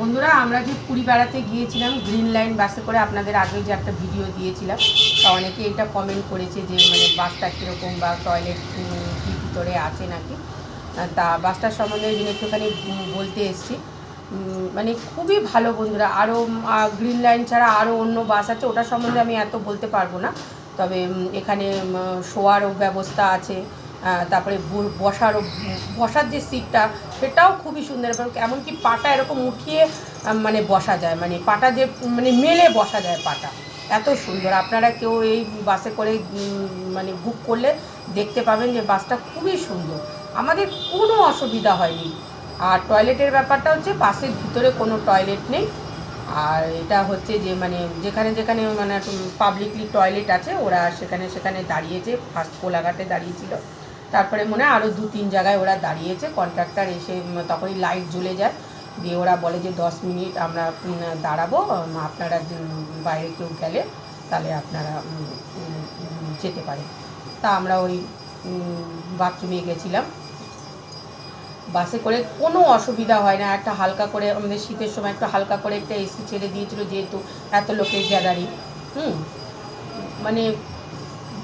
বন্ধুরা, আমরা যে পুরী বেড়াতে গিয়েছিলাম গ্রিন লাইন বাসে করে আপনাদের আগে যে একটা ভিডিও দিয়েছিলাম। তা অনেকে এটা কমেন্ট করেছে যে মানে বাসটা কীরকম বা টয়লেট কি ভিতরে আছে নাকি? তা বাসটার সম্বন্ধে ওই জন্য একটুখানি বলতে এসেছি। মানে খুবই ভালো বন্ধুরা। আরও গ্রিন লাইন ছাড়া আরও অন্য বাস আছে। ওটার সম্বন্ধে আমি এত বলতে পারব না। তবে এখানে শোয়ারও ব্যবস্থা আছে। তারপরে বসারও, বসার যে সিটটা সেটাও খুবই সুন্দর এবং এমনকি পাটা এরকম উঠিয়ে মানে বসা যায় মানে পাটা যে মানে মেলে বসা যায় পাটা। এত সুন্দর। আপনারা কেউ এই বাসে করে মানে বুক করলে দেখতে পাবেন যে বাসটা খুবই সুন্দর। আমাদের কোনো অসুবিধা হয়নি। আর টয়লেটের ব্যাপারটা হচ্ছে বাসের ভিতরে কোনো টয়লেট নেই। আর এটা হচ্ছে যে মানে যেখানে যেখানে মানে পাবলিকলি টয়লেট আছে, ওরা সেখানে সেখানে দাঁড়িয়েছে ফার্স্ট কোলাঘাটে দাঁড়িয়েছিল। তারপরে মনে হয় আরও দু, তিন জায়গায় ওরা দাঁড়িয়েছে। কন্ট্রাক্টর এসে তখনই লাইট জ্বলে যায়। দিয়ে ওরা বলে যে, দশ মিনিট আমরা দাঁড়াবো। আপনারা বাইরে কেউ গেলে তাহলে আপনারা যেতে পারেন। তা আমরা ওই বাথরুমে গেছিলাম। বাসে করে কোনো অসুবিধা হয় না। একটা হালকা করে, আমাদের শীতের সময় একটু হালকা করে একটা এসি ছেড়ে দিয়েছিল, যেহেতু এত লোকের গ্যাদারিং হুম মানে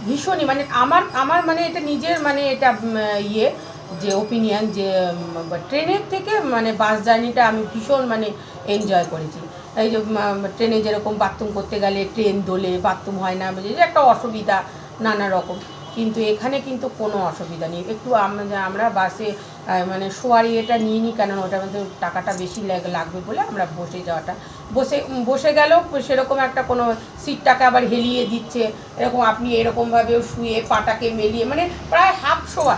ভীষণই মানে আমার আমার মানে এটা নিজের মানে এটা ইয়ে যে ওপিনিয়ন যে ট্রেনের থেকে মানে বাস জার্নিটা আমি ভীষণ মানে এনজয় করেছি। এই যে ট্রেনে যেরকম বাথরুম করতে গেলে ট্রেন দোলে বাথরুম হয় না মানে একটা অসুবিধা, নানা রকম। কিন্তু এখানে কিন্তু কোনো অসুবিধা নেই। একটু আমরা বাসে মানে শোয়ার ইয়েটা নিয়ে নিই কেন ওটার মধ্যে টাকাটা বেশি লাগবে বলে আমরা বসে যাওয়াটা। বসে বসে গেলেও সেরকম একটা কোনো সিটটাকে আবার হেলিয়ে দিচ্ছে। এরকম আপনি এরকমভাবেও শুয়ে পাটাকে মেলিয়ে মানে প্রায় হাফ শোয়া।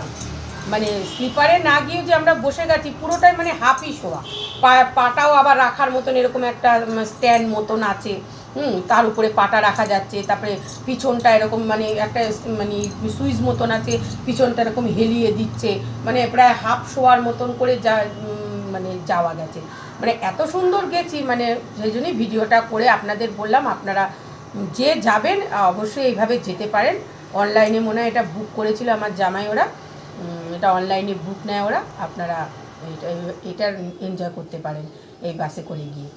মানে স্লিপারে না গিয়ে যে আমরা বসে গেছি, পুরোটাই মানে হাফই শোয়া। পা, পাটাও আবার রাখার মতন এরকম একটা স্ট্যান্ড মতন আছে। হুম, তার উপরে পাটা রাখা যাচ্ছে, তারপরে পিছনটা এরকম মানে একটা মানে সুইচ মতন আছে, পিছনটা এরকম হেলিয়ে দিচ্ছে মানে প্রায় হাফ শোয়ার মতন করে যা মানে যাওয়া গেছে। মানে এত সুন্দর গেছি মানে সেই জন্যই ভিডিওটা করে আপনাদের বললাম, আপনারা যে যাবেন, অবশ্যই এইভাবে যেতে পারেন। অনলাইনে মনে হয় এটা বুক করেছিল আমার জামাই ওরা এটা অনলাইনে বুক নেয় ওরা, আপনারা এটা এটার এনজয় করতে পারেন, এই বাসে করে গিয়ে।